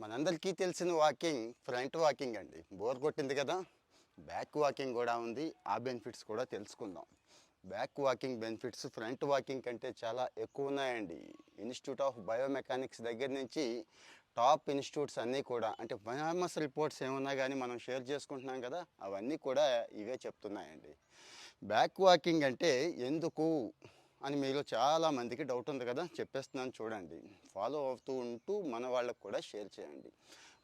మనందరికీ తెలిసిన walking front walking అండి. బోర్ కొట్టింది కదా? బ్యాక్ వాకింగ్ కూడా ఉంది. ఆ బెనిఫిట్స్ కూడా తెలుసుకుందాం. Back walking benefits front walking కంటే చాలా ఎక్కువ ఉన్నాయండి. ఇన్స్టిట్యూట్ ఆఫ్ బయోమెకానిక్స్ దగ్గర నుంచి టాప్ ఇన్స్టిట్యూట్స్ అన్నీ కూడా అంటే ఫేమస్ రిపోర్ట్స్ ఏమున్నా కానీ మనం షేర్ చేసుకుంటున్నాం కదా అవన్నీ కూడా ఇవే చెప్తున్నాయండి. బ్యాక్ వాకింగ్ అంటే ఎందుకు? అని మీలో చాలా మందికి డౌట్ ఉంది కదా చెప్పేస్తున్నాను చూడండి. ఫాలో అవుతూ ఉంటూ మన వాళ్ళకు కూడా షేర్ చేయండి.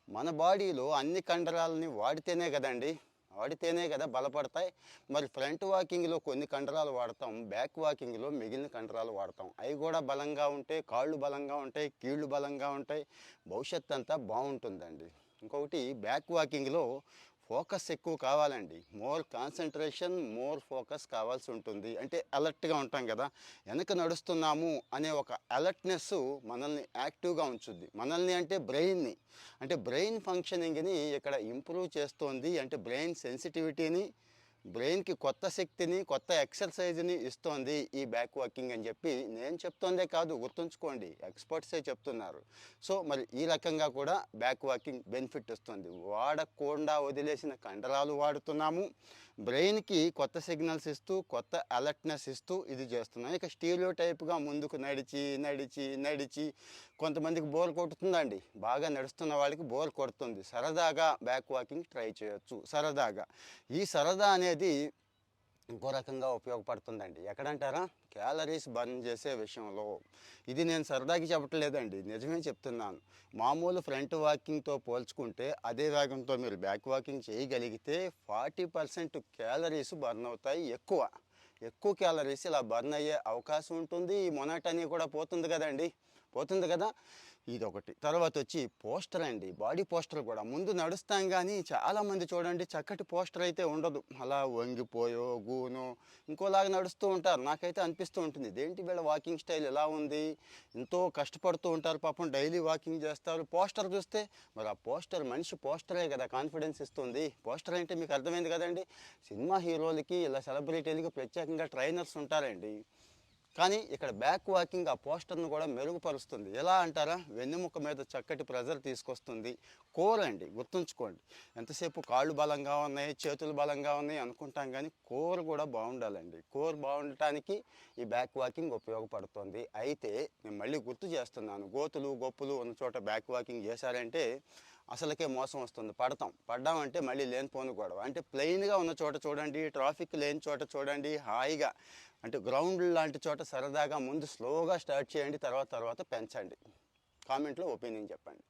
మన బాడీలో అన్ని కండరాలని వాడితేనే కదండి వాడితేనే కదా బలపడతాయి. మరి ఫ్రంట్ వాకింగ్లో కొన్ని కండరాలు వాడతాం బ్యాక్ వాకింగ్లో మిగిలిన కండరాలు వాడతాం. అవి కూడా బలంగా ఉంటాయి కాళ్ళు బలంగా ఉంటాయి కీళ్ళు బలంగా ఉంటాయి. భవిష్యత్ అంతా బాగుంటుందండి. ఇంకొకటి బ్యాక్ వాకింగ్లో ఫోకస్ ఎక్కువ కావాలండి. మోర్ కాన్సన్ట్రేషన్ మోర్ ఫోకస్ కావాల్సి ఉంటుంది. అంటే అలర్ట్గా ఉంటాం కదా. వెనక నడుస్తున్నాము అనే ఒక అలర్ట్నెస్ మనల్ని యాక్టివ్గా ఉంచుద్ది. మనల్ని అంటే బ్రెయిన్ని. అంటే బ్రెయిన్ ఫంక్షనింగ్ని ఇక్కడ ఇంప్రూవ్ చేస్తోంది. అంటే బ్రెయిన్ సెన్సిటివిటీని బ్రెయిన్కి కొత్త శక్తిని కొత్త ఎక్సర్సైజ్ని ఇస్తోంది ఈ బ్యాక్ వాకింగ్ అని చెప్పి నేను చెప్తోందే కాదు గుర్తుంచుకోండి. ఎక్స్పర్ట్సే చెప్తున్నారు. సో మరి ఈ రకంగా కూడా బ్యాక్ వాకింగ్ బెనిఫిట్ ఇస్తుంది. వాడకుండా వదిలేసిన కండరాలు వాడుతున్నాము. బ్రెయిన్కి కొత్త సిగ్నల్స్ ఇస్తూ కొత్త అలర్ట్నెస్ ఇస్తూ ఇది చేస్తున్నాం. ఇక స్టీరియో టైప్గా ముందుకు నడిచి నడిచి నడిచి కొంతమందికి బోర్ కొడుతుందండి. బాగా నడుస్తున్న వాళ్ళకి బోర్ కొడుతుంది. సరదాగా బ్యాక్ వాకింగ్ ట్రై చేయొచ్చు. సరదాగా. ఈ సరదా అనే అనేది ఇంకో రకంగా ఉపయోగపడుతుందండి. ఎక్కడంటారా? క్యాలరీస్ బర్న్ చేసే విషయంలో. ఇది నేను సరదాకి చెప్పట్లేదండి. నిజమే చెప్తున్నాను. మామూలు ఫ్రంట్ వాకింగ్తో పోల్చుకుంటే అదే వేగంతో మీరు బ్యాక్ వాకింగ్ చేయగలిగితే ఫార్టీ పర్సెంట్ క్యాలరీస్ బర్న్ అవుతాయి ఎక్కువ. ఎక్కువ క్యాలరీస్ ఇలా బర్న్ అయ్యే అవకాశం ఉంటుంది. ఈ మొనాటనీ కూడా పోతుంది కదండి. పోతుంది కదా? ఇదొకటి. తర్వాత వచ్చి పోస్టర్ అండి బాడీ పోస్టర్ కూడా. ముందు నడుస్తాం కానీ చాలామంది చూడండి చక్కటి పోస్టర్ అయితే ఉండదు. అలా వంగిపోయో గూనో ఇంకోలాగా నడుస్తూ ఉంటారు. నాకైతే అనిపిస్తూ ఉంటుంది. ఇదేంటి వీళ్ళ వాకింగ్ స్టైల్ ఎలా ఉంది? ఎంతో కష్టపడుతూ ఉంటారు పాపం. డైలీ వాకింగ్ చేస్తారు. పోస్టర్ చూస్తే మరి ఆ పోస్టర్ మనిషి పోస్టరే కదా కాన్ఫిడెన్స్ ఇస్తుంది. పోస్టర్ అంటే మీకు అర్థమైంది కదండి? సినిమా హీరోలకి ఇలా సెలబ్రిటీలకి ప్రత్యేకంగా ట్రైనర్స్ ఉంటారండి. కానీ ఇక్కడ బ్యాక్ వాకింగ్ ఆ పోస్టర్ను కూడా మెరుగుపరుస్తుంది. ఎలా అంటారా? వెన్నెముక మీద చక్కటి ప్రెజర్ తీసుకొస్తుంది. కోర్ అండి గుర్తుంచుకోండి. ఎంతసేపు కాళ్ళు బలంగా ఉన్నాయి చేతులు బలంగా ఉన్నాయి అనుకుంటాం కానీ కోర్ కూడా బాగుండాలండి. కోర్ బాగుండటానికి ఈ బ్యాక్ వాకింగ్ ఉపయోగపడుతుంది. అయితే నేను మళ్ళీ గుర్తు చేస్తున్నాను. గోతులు గొప్పులు ఉన్న చోట బ్యాక్ వాకింగ్ చేశారంటే అసలుకే మోసం వస్తుంది. పడతాం. పడ్డామంటే మళ్ళీ లేనిపోను గొడవ. అంటే ప్లెయిన్గా ఉన్న చోట చూడండి ట్రాఫిక్ లేని చోట చూడండి హాయిగా అంటే గ్రౌండ్ లాంటి చోట సరదాగా ముందు స్లోగా స్టార్ట్ చేయండి తర్వాత తర్వాత పెంచండి. కామెంట్లో ఒపీనియన్ చెప్పండి.